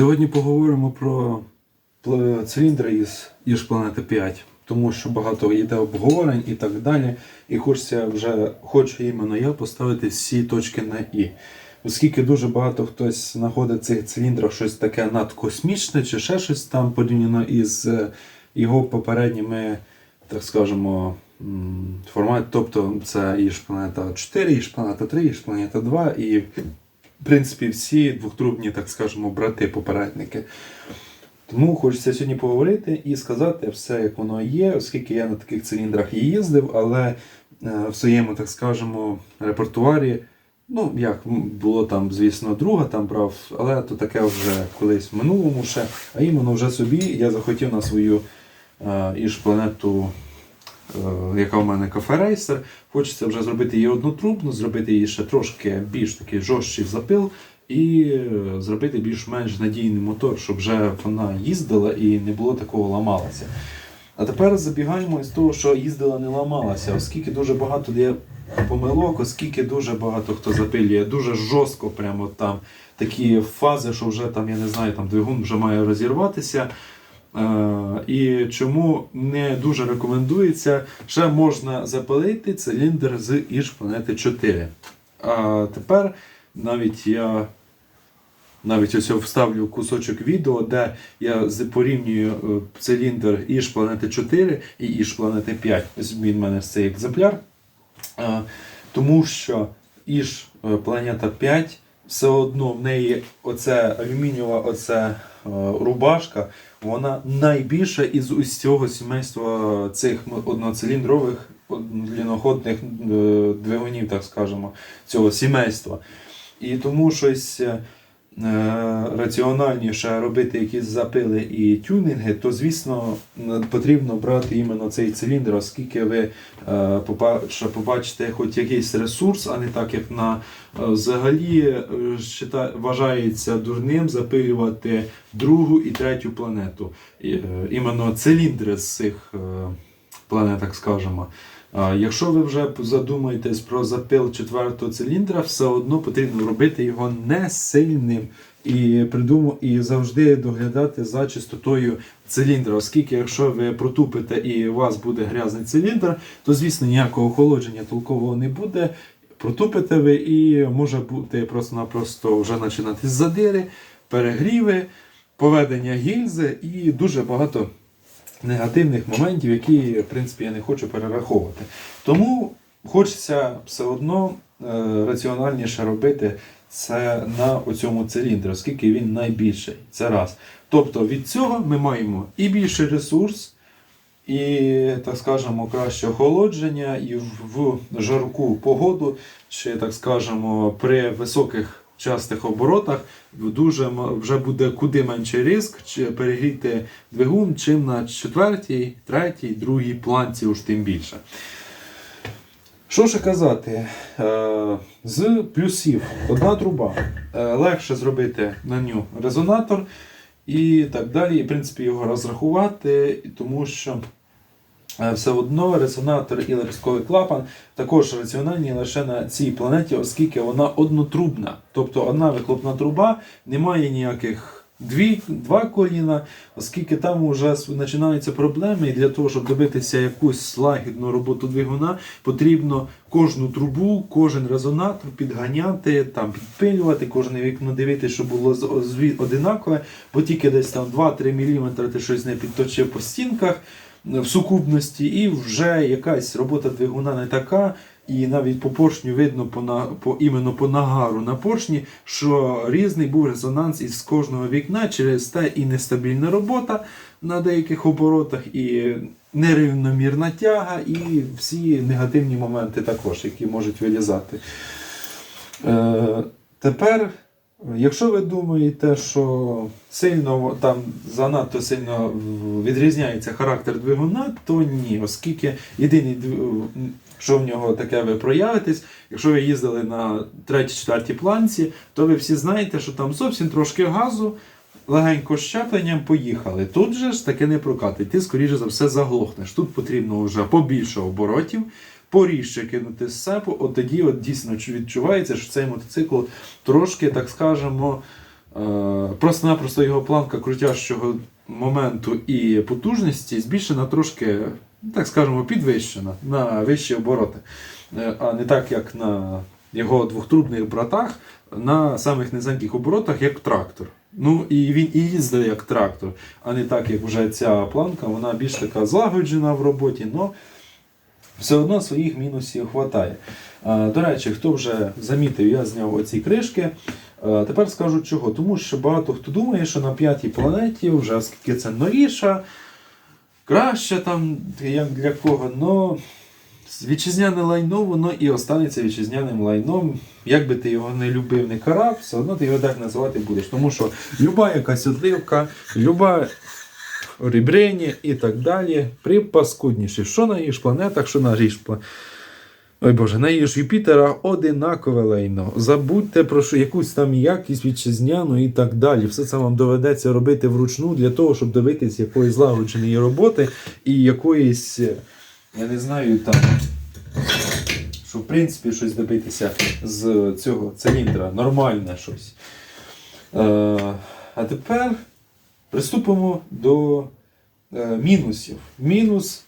Сьогодні поговоримо про циліндри із Іж Планети 5, тому що багато йде обговорень і так далі. І хочеться вже, хочу іменно я поставити всі точки на І. Оскільки дуже багато хтось знаходить в цих циліндрах щось таке надкосмічне чи ще щось там порівняно із е, його попередніми, так скажемо, м, формат. Тобто це Іж Планета 4, Іж Планета 3, Іж Планета 2 і принципі, всі двохтрубні, так скажемо, брати-попередники. Тому хочеться сьогодні поговорити і сказати все, як воно є, оскільки я на таких циліндрах і їздив, але е, в своєму, так скажемо, репертуарі, ну, як було там, звісно, друга там брав, але то таке вже колись в минулому ще, а іменно вже собі я захотів на свою е, іж планету яка в мене кафе рейсер. Хочеться вже зробити її однотрубну, зробити її ще трошки більш такий жорсткий запил і е, зробити більш-менш надійний мотор, щоб вже вона їздила і не було такого ламалася. А тепер забігаємо із того, що їздила не ламалася, оскільки дуже багато є помилок, оскільки дуже багато хто запилює, дуже жорстко прямо там такі фази, що вже там, я не знаю, там двигун вже має розірватися. І чому не дуже рекомендується, ще можна запалити циліндр з Іж планети 4. А тепер навіть я навіть ось вставлю кусочок відео, де я порівнюю е, циліндр Іж планети 4 і Іж планети 5. Ось він в мене цей екземпляр. Тому що Іж е, планета 5 все одно в неї оце алюмінієва оце е, рубашка, вона найбільша із усього сімейства цих одноциліндрових длінноходних е, двигунів, так скажемо, цього сімейства. І тому щось е, раціональніше робити якісь запили і тюнінги, то звісно потрібно брати іменно цей циліндр, оскільки ви е, побачите хоч якийсь ресурс, а не так як на е, взагалі е, вважається дурним запилювати другу і третю планету. Іменно циліндри з цих планет, так скажемо. А Якщо ви вже задумаєтесь про запил четвертого циліндра, все одно потрібно робити його не сильним і придуму, і завжди доглядати за чистотою циліндра. Оскільки, якщо ви протупите і у вас буде грязний циліндр, то звісно ніякого охолодження толкового не буде. Протупите ви і може бути просто-напросто вже починатись задири, перегріви, поведення гільзи і дуже багато негативних моментів, які, в принципі, я не хочу перераховувати. Тому хочеться все одно е, раціональніше робити це на цьому циліндрі, оскільки він найбільший. Це раз. Тобто від цього ми маємо і більший ресурс, і, так скажемо, краще охолодження, і в, жарку погоду, чи, так скажемо, при високих частих оборотах дуже вже буде куди менший ризик чи перегріти двигун, чим на четвертій, третій, другій планці, уж тим більше. Що ще казати? Е, З плюсів одна труба. Е, Легше зробити на ню резонатор і так далі. І, в принципі, його розрахувати, тому що все одно резонатор і лепестковий клапан також раціональні лише на цій планеті, оскільки вона однотрубна. Тобто одна вихлопна труба, немає ніяких дві, два коліна, оскільки там вже починаються проблеми, і для того, щоб добитися якусь лагідну роботу двигуна, потрібно кожну трубу, кожен резонатор підганяти, там підпилювати, кожне вікно дивитися, щоб було одинакове, бо тільки десь там 2-3 мм ти щось не підточив по стінках в сукупності, і вже якась робота двигуна не така. І навіть по поршню видно по, на, по іменно по нагару на поршні, що різний був резонанс із кожного вікна через те і нестабільна робота на деяких оборотах, і нерівномірна тяга, і всі негативні моменти також, які можуть вилізати. Е, тепер, якщо ви думаєте, що сильно там занадто сильно відрізняється характер двигуна, то ні, оскільки єдиний що в нього таке ви проявитесь, якщо ви їздили на третій-четвертій планці, то ви всі знаєте, що там зовсім трошки газу. Легенько щепленням поїхали. Тут же ж таке не прокатить. Ти, скоріше за все, заглохнеш. Тут потрібно вже побільше оборотів, поріжче кинути з сепу, от тоді от дійсно відчувається, що цей мотоцикл трошки, так скажемо, Е, Просто-напросто його планка крутящого моменту і потужності збільшена трошки, так скажемо, підвищена на вищі обороти. Е, А не так, як на його двохтрубних братах, на самих низеньких оборотах, як трактор. Ну і він і їздить як трактор, а не так, як вже ця планка, вона більш така злагоджена в роботі, але все одно своїх мінусів вистачає. До речі, хто вже замітив, я зняв оці кришки. Тепер скажу чого. Тому що багато хто думає, що на п'ятій планеті, вже оскільки це новіша, краще там, як для кого. Но вітчизняне лайно, воно і останеться вітчизняним лайном. Як би ти його не любив, не карав, все одно ти його так називати будеш. Тому що люба якась отливка, люба рібрення і так далі, припаскудніше. Що на ж планетах, що на ріж. Ой Боже, на її ж Юпітера одинакове лайно. Забудьте про що якусь там якість вітчизняну і так далі. Все це вам доведеться робити вручну для того, щоб добитися якоїсь злагодженої роботи і якоїсь, е, я не знаю, там, щоб в принципі щось добитися з цього циліндра, нормальне щось. Е, а тепер приступимо до е, мінусів. Мінус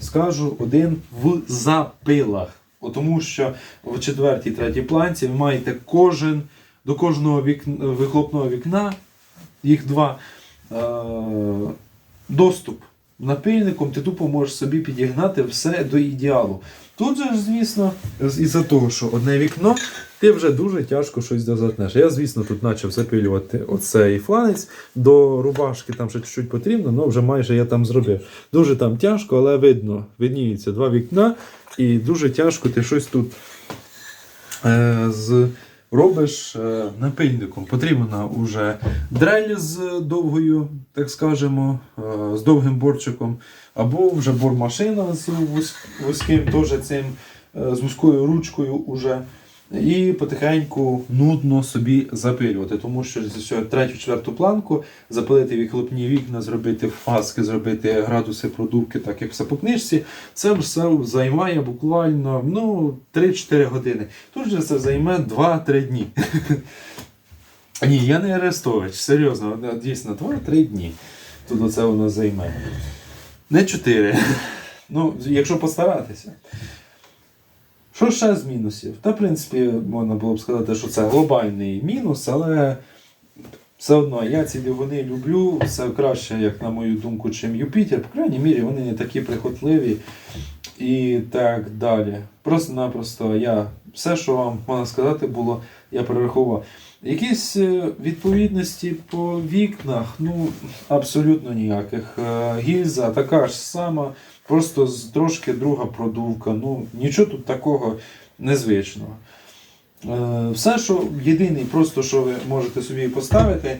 скажу один в запилах. О, Тому що в четвертій, третій планці ви маєте кожен, до кожного вікна, вихлопного вікна, їх два, е, доступ напильником, ти тупо можеш собі підігнати все до ідеалу. Тут же звісно, із-за того, що одне вікно, ти вже дуже тяжко щось дозатнеш. Я, звісно, тут почав запилювати оцей фланець. До рубашки там ще чуть-чуть потрібно, але вже майже я там зробив. Дуже там тяжко, але видно, видніється два вікна, і дуже тяжко ти щось тут е, з, робиш е, напильником. Потрібна вже дрель з довгою, так скажемо, е, з довгим борчиком, або вже бормашина з вузьким, теж цим, е, з вузькою ручкою. Уже. І потихеньку нудно собі запилювати, тому що що третю, четверту планку запилити вихлопні вікна, зробити фаски, зробити градуси продувки, так як все по книжці, це все займає буквально ну, 3-4 години. Тут же це займе 2-3 дні. Ні, я не Арестович, серйозно, дійсно, 2-3 дні. Тут оце воно займе. Не 4. Ну, якщо постаратися. Що ще з мінусів? Та, в принципі, можна було б сказати, що це глобальний мінус, але все одно я ці двигуни люблю. Все краще, як на мою думку, чим Юпітер. По крайній мірі, вони не такі прихотливі і так далі. Просто-напросто я все, що вам можна сказати, було, я перерахував. Якісь е, відповідності по вікнах, ну абсолютно ніяких. Е, Гільза така ж сама, просто трошки друга продувка. Ну нічого тут такого незвичного. Е, Все, що єдиний, просто що ви можете собі поставити,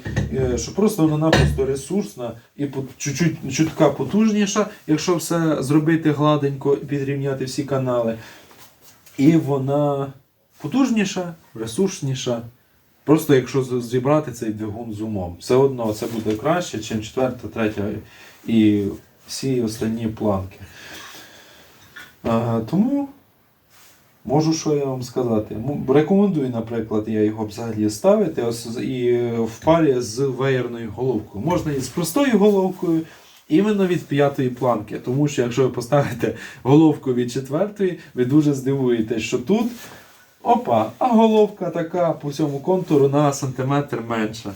що просто вона напросто ресурсна і чуть-чуть чутка потужніша, якщо все зробити гладенько і підрівняти всі канали. І вона потужніша, ресурсніша. Просто якщо зібрати цей двигун з умом. Все одно це буде краще, ніж четверта, третя і всі останні планки. А, тому можу що я вам сказати. Рекомендую, наприклад, я його взагалі ставити і в парі з веєрною головкою. Можна і з простою головкою, іменно від п'ятої планки. Тому що якщо ви поставите головку від четвертої, ви дуже здивуєтесь, що тут. Опа, а головка така по всьому контуру на сантиметр менша.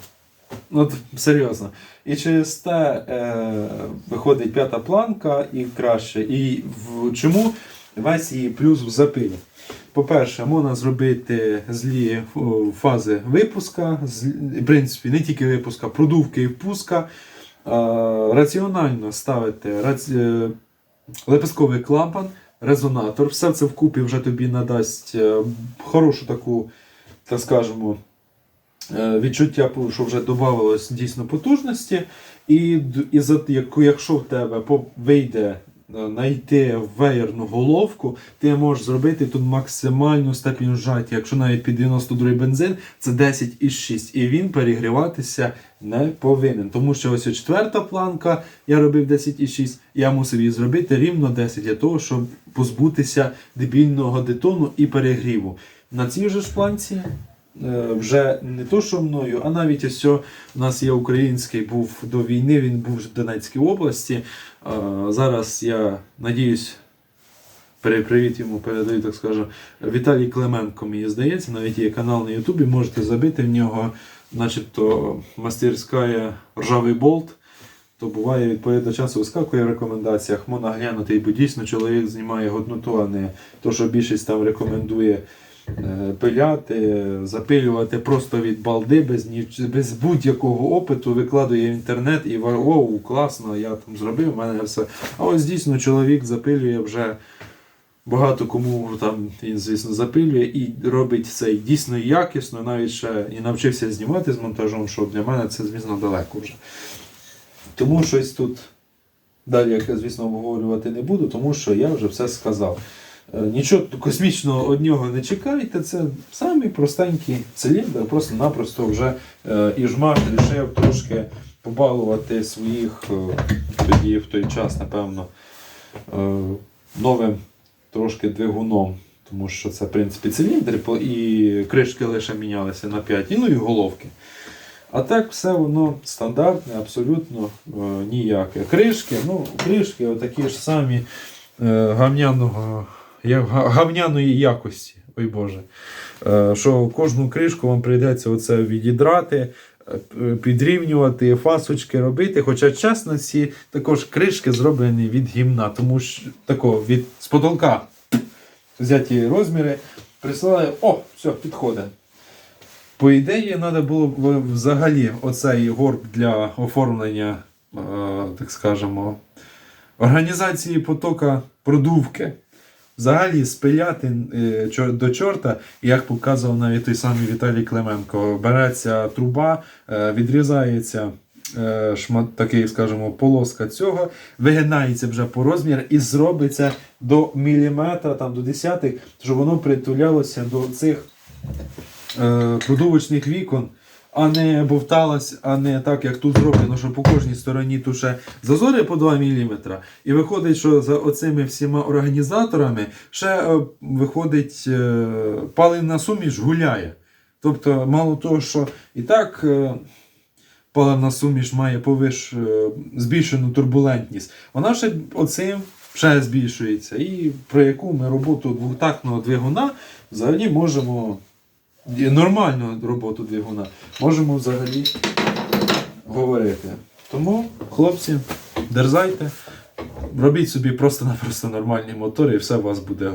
Ну, серйозно. І через те е, виходить п'ята планка і краще. І в чому весь її плюс в запилі? По-перше, можна зробити злі фази випуска, в принципі, не тільки випуска, продувки і впуска. Е, раціонально ставити раці... е, лепестковий клапан, резонатор. Все це вкупі вже тобі надасть е, хорошу таку, так скажемо, е, відчуття, що вже додавалось дійсно потужності. І, і за, якщо в тебе вийде знайти веєрну головку, ти можеш зробити тут максимальну степінь вжаття. Якщо навіть під 92 бензин, це 10,6. І він перегріватися не повинен. Тому що ось четверта планка, я робив 10,6, я мусив її зробити рівно 10 для того, щоб позбутися дебільного детону і перегріву. На цій же ж планці е, вже не то, що мною, а навіть ось у нас є український, був до війни, він був в Донецькій області. Е, Зараз я надіюсь, Привіт йому передаю, так скажу. Віталій Клименко, мені здається, навіть є канал на Ютубі, можете забити в нього, начебто мастерська ржавий болт. То буває відповідно часу вискакує в рекомендаціях, можна глянути, бо дійсно чоловік знімає годноту, а не то, що більшість там рекомендує е, пиляти, запилювати просто від балди, без, без будь-якого опиту, викладує в інтернет і ва- оу, класно, я там зробив, в мене все. А ось дійсно чоловік запилює вже багато кому там він, звісно, запилює і робить це дійсно якісно, навіть ще і навчився знімати з монтажом, що для мене це, звісно, далеко вже. Тому щось тут далі, я, звісно, обговорювати не буду, тому що я вже все сказав. Е, Нічого космічного од нього не чекайте, це самий простенький циліндр, просто-напросто вже е, і жмах рішив трошки побалувати своїх е, тоді в той час, напевно, новим трошки двигуном. Тому що це, в принципі, циліндр і кришки лише мінялися на 5, ну і головки. А так все воно стандартне, абсолютно ніяке. Кришки, ну, кришки отакі ж самі е, гавняного, я- га- гавняної якості. Ой Боже. Е, що кожну кришку вам прийдеться оце відідрати, е, підрівнювати, фасочки робити. Хоча, чесно, ці також кришки зроблені від гімна, тому що такого від з потолка взяті розміри, прислали, о, все, підходить. По ідеї, треба було б взагалі оцей горб для оформлення, е, так скажемо, організації потока продувки. Взагалі спиляти е, до чорта, як показував навіть той самий Віталій Клименко, береться труба, е, відрізається е, шмат, такий, скажімо, полоска цього, вигинається вже по розміру і зробиться до міліметра, там, до десятих, щоб воно притулялося до цих продувочних вікон, а не бовталась, а не так, як тут зроблено, що по кожній стороні тут ще зазори по 2 мм. І виходить, що за оцими всіма організаторами ще е, виходить е, паливна суміш гуляє. Тобто, мало того, що і так. е, Паливна суміш має повиш збільшену турбулентність. Вона ще оцим ще збільшується. І про яку ми роботу двохтактного двигуна взагалі можемо нормальну роботу двигуна можемо взагалі говорити. Тому, хлопці, дерзайте, робіть собі просто-напросто нормальні мотори, і все у вас буде